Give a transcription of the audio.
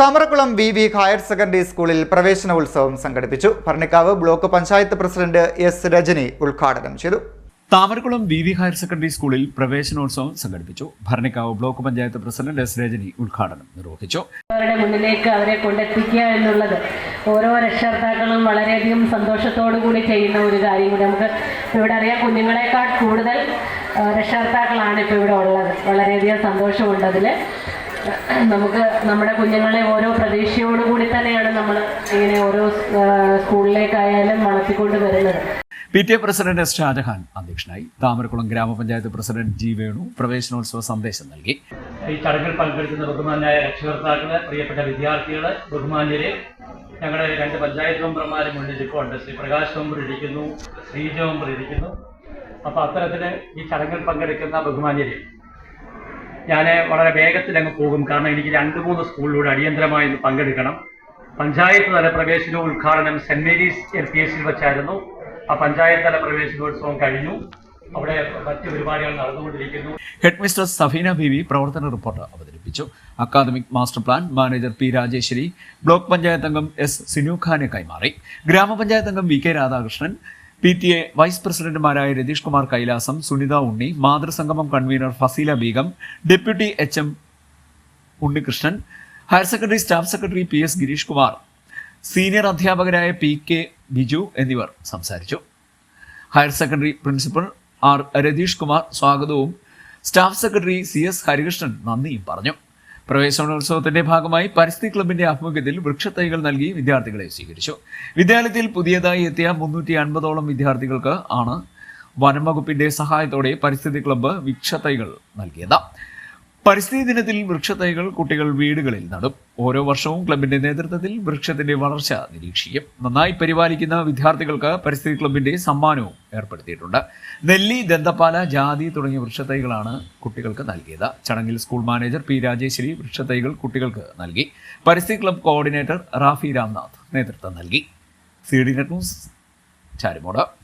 Thamarakkulam V V higher secondary സ്കൂളിൽ പ്രവേശനോത്സവം സംഘടിപ്പിച്ചു. Bharanikkavu block panchayat president S Rajani ഉദ്ഘാടനം ചെയ്തു. Thamarakkulam V V higher secondary സ്കൂളിൽ പ്രവേശനോത്സവം സംഘടിപ്പിച്ചു. Bharanikkavu block panchayat president S Rajani ഉദ്ഘാടനം നിർവഹിച്ചു. അവരുടെ മുന്നിലേക്ക് അവരെ കൊണ്ടെത്തിക്കുക എന്നുള്ളത് ഓരോ രക്ഷകർത്താക്കളും വളരെയധികം സന്തോഷത്തോടു കൂടി ചെയ്യുന്ന ഒരു കാര്യം കൂടി. നമുക്ക് ഇവിടെ അറിയാം കുഞ്ഞുങ്ങളെക്കാൾ കൂടുതൽ രക്ഷകർത്താക്കളാണ് ഇപ്പോൾ ഇവിടെ ഉള്ളത്. വളരെയധികം സന്തോഷമുണ്ട് അതിൽ നമുക്ക് നമ്മുടെ കുഞ്ഞുങ്ങളെ ഓരോ പ്രതീക്ഷയോടുകൂടി തന്നെയാണ് നമ്മൾ ഇങ്ങനെ ഓരോ സ്കൂളിലേക്കായാലും വളർത്തിക്കൊണ്ട് വരുന്നത്. P T A president S Shajahan അധ്യക്ഷനായി താമരക്കുളം ഗ്രാമപഞ്ചായത്ത് പ്രസിഡന്റ് ജി വേണു പ്രവേശനോത്സവ സന്ദേശം നൽകി. ഈ ചടങ്ങിൽ പങ്കെടുക്കുന്ന ബഹുമാനായ രക്ഷകർത്താക്കൾ പ്രിയപ്പെട്ട വിദ്യാർത്ഥികൾ ബഹുമാന്യര് ഞങ്ങളുടെ രണ്ട് പഞ്ചായത്ത് മെമ്പർമാരും ഉണ്ട് ശ്രീ പ്രകാശ് മെമ്പർ ഇരിക്കുന്നു ശ്രീജ മെമ്പർ ഇരിക്കുന്നു. അപ്പോൾ അത്തരത്തിൽ ഈ ചടങ്ങിൽ പങ്കെടുക്കുന്ന ബഹുമാന്യര് ഞാൻ വളരെ വേഗത്തിൽ അങ്ങ് പോകും. കാരണം എനിക്ക് രണ്ട് മൂന്ന് സ്കൂളിലൂടെ അടിയന്തരമായി പങ്കെടുക്കണം. പഞ്ചായത്ത് തല പ്രവേശന ഉദ്ഘാടനം സെന്റ് മേരീസ് എൽ പി എസിൽ വെച്ചായിരുന്നു. ആ പഞ്ചായത്ത് തല പ്രവേശനോത്സവം കഴിഞ്ഞു. അവിടെ മറ്റ് പരിപാടികൾ നടന്നുകൊണ്ടിരിക്കുന്നു. ഹെഡ് മിസ്റ്റർ സഫീന ബീവി പ്രവർത്തന റിപ്പോർട്ട് അവതരിപ്പിച്ചു. Academic master plan manager P Rajeshwari block panchayat അംഗം എസ് സിനു ഖാന് കൈമാറി. ഗ്രാമപഞ്ചായത്ത് അംഗം V K Radhakrishnan P T A vice പ്രസിഡന്റുമാരായ Ratheesh Kumar Kailasam Sunitha Unni മാതൃസംഗമം convener Faseela Beegum deputy H M Unnikrishnan higher secondary staff secretary P S Gireesh Kumar senior അധ്യാപകരായ P K Biju എന്നിവർ സംസാരിച്ചു. Higher secondary principal R Ratheesh Kumar സ്വാഗതവും staff secretary C S Harikrishnan നന്ദിയും പറഞ്ഞു. പ്രവേശനോത്സവത്തിന്റെ ഭാഗമായി പരിസ്ഥിതി ക്ലബിന്റെ ആഭിമുഖ്യത്തിൽ വൃക്ഷത്തൈകൾ നൽകി വിദ്യാർത്ഥികളെ സ്വീകരിച്ചു. വിദ്യാലയത്തിൽ പുതിയതായി എത്തിയ മുന്നൂറ്റി അൻപതോളം വിദ്യാർത്ഥികൾക്ക് ആണ് വനം വകുപ്പിന്റെ സഹായത്തോടെ പരിസ്ഥിതി ക്ലബ്ബ് വൃക്ഷത്തൈകൾ നൽകിയത്. പരിസ്ഥിതി ദിനത്തിൽ വൃക്ഷത്തൈകൾ കുട്ടികൾ വീടുകളിൽ നടും. ഓരോ വർഷവും ക്ലബിന്റെ നേതൃത്വത്തിൽ വൃക്ഷത്തിന്റെ വളർച്ച നിരീക്ഷിക്കും. നന്നായി പരിപാലിക്കുന്ന വിദ്യാർത്ഥികൾക്ക് പരിസ്ഥിതി ക്ലബിന്റെ സമ്മാനവും ഏർപ്പെടുത്തിയിട്ടുണ്ട്. നെല്ലി ദന്തപ്പാല ജാതി തുടങ്ങിയ വൃക്ഷത്തൈകളാണ് കുട്ടികൾക്ക് നൽകിയത്. ചടങ്ങിൽ സ്കൂൾ മാനേജർ പി രാജേശ്വരി വൃക്ഷത്തൈകൾ കുട്ടികൾക്ക് നൽകി. പരിസ്ഥിതി ക്ലബ് കോർഡിനേറ്റർ റാഫി രാംനാഥ് നേതൃത്വം നൽകി. C D net news Charimod.